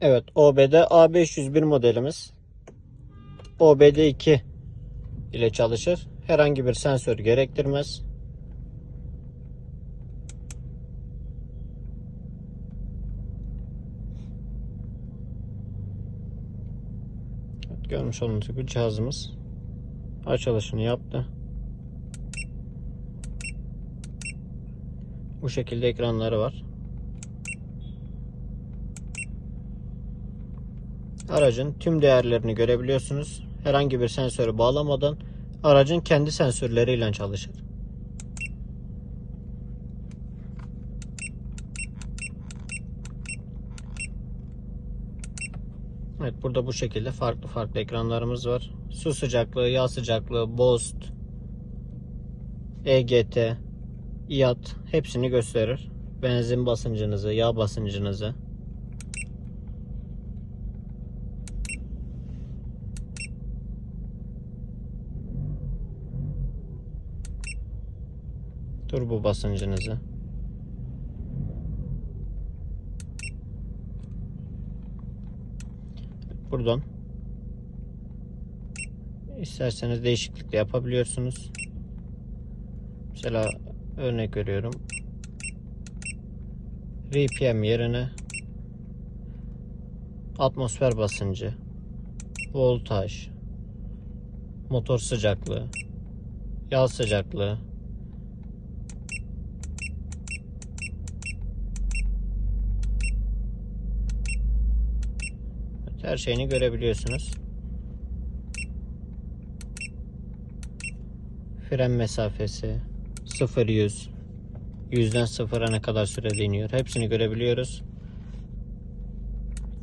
Evet OBD A501 modelimiz. OBD2 ile çalışır. Herhangi bir sensör gerektirmez. Evet, görmüş olduğunuz gibi cihazımız açılışını yaptı. Bu şekilde ekranları var. Aracın tüm değerlerini görebiliyorsunuz. Herhangi bir sensörü bağlamadan aracın kendi sensörleriyle çalışır. Evet burada bu şekilde farklı farklı ekranlarımız var. Su sıcaklığı, yağ sıcaklığı, Boost, EGT, IAT hepsini gösterir. Benzin basıncınızı, yağ basıncınızı. Turbo basıncınızı. Buradan isterseniz değişiklik de yapabiliyorsunuz. Mesela örnek veriyorum. RPM yerine atmosfer basıncı, voltaj, motor sıcaklığı, yağ sıcaklığı, her şeyini görebiliyorsunuz. Fren mesafesi 0-100 100'den 0'a ne kadar sürede iniyor. Hepsini görebiliyoruz.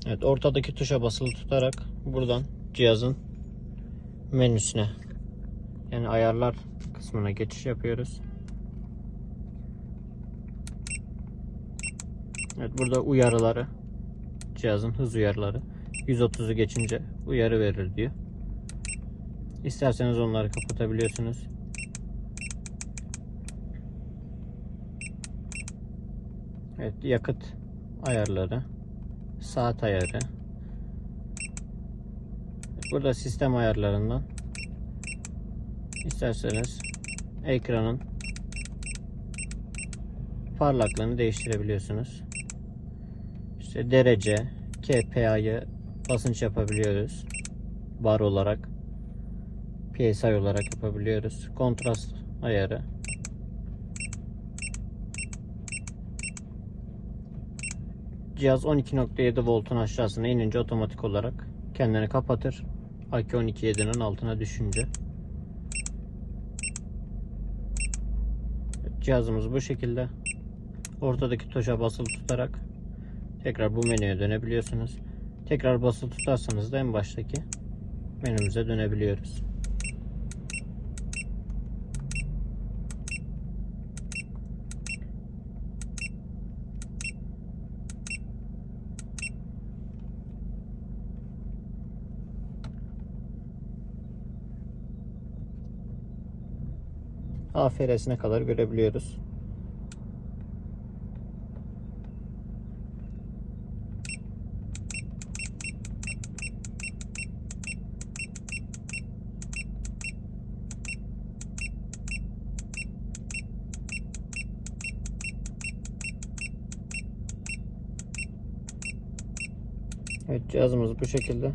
Evet ortadaki tuşa basılı tutarak buradan cihazın menüsüne yani ayarlar kısmına geçiş yapıyoruz. Evet burada uyarıları cihazın hız uyarıları 130'u geçince uyarı verir diyor. İsterseniz onları kapatabiliyorsunuz. Evet yakıt ayarları, saat ayarı. Burada sistem ayarlarından isterseniz ekranın parlaklığını değiştirebiliyorsunuz. İşte derece, KPI'yi basınç yapabiliyoruz. Bar olarak. PSI olarak yapabiliyoruz. Kontrast ayarı. Cihaz 12.7 voltun aşağısına inince otomatik olarak kendini kapatır. Aki 12.7'nin altına düşünce. Cihazımız bu şekilde. Ortadaki tuşa basılı tutarak tekrar bu menüye dönebiliyorsunuz. Tekrar basılı tutarsanız da en baştaki menümüze dönebiliyoruz. AFR'sine kadar görebiliyoruz. Evet cihazımız bu şekilde.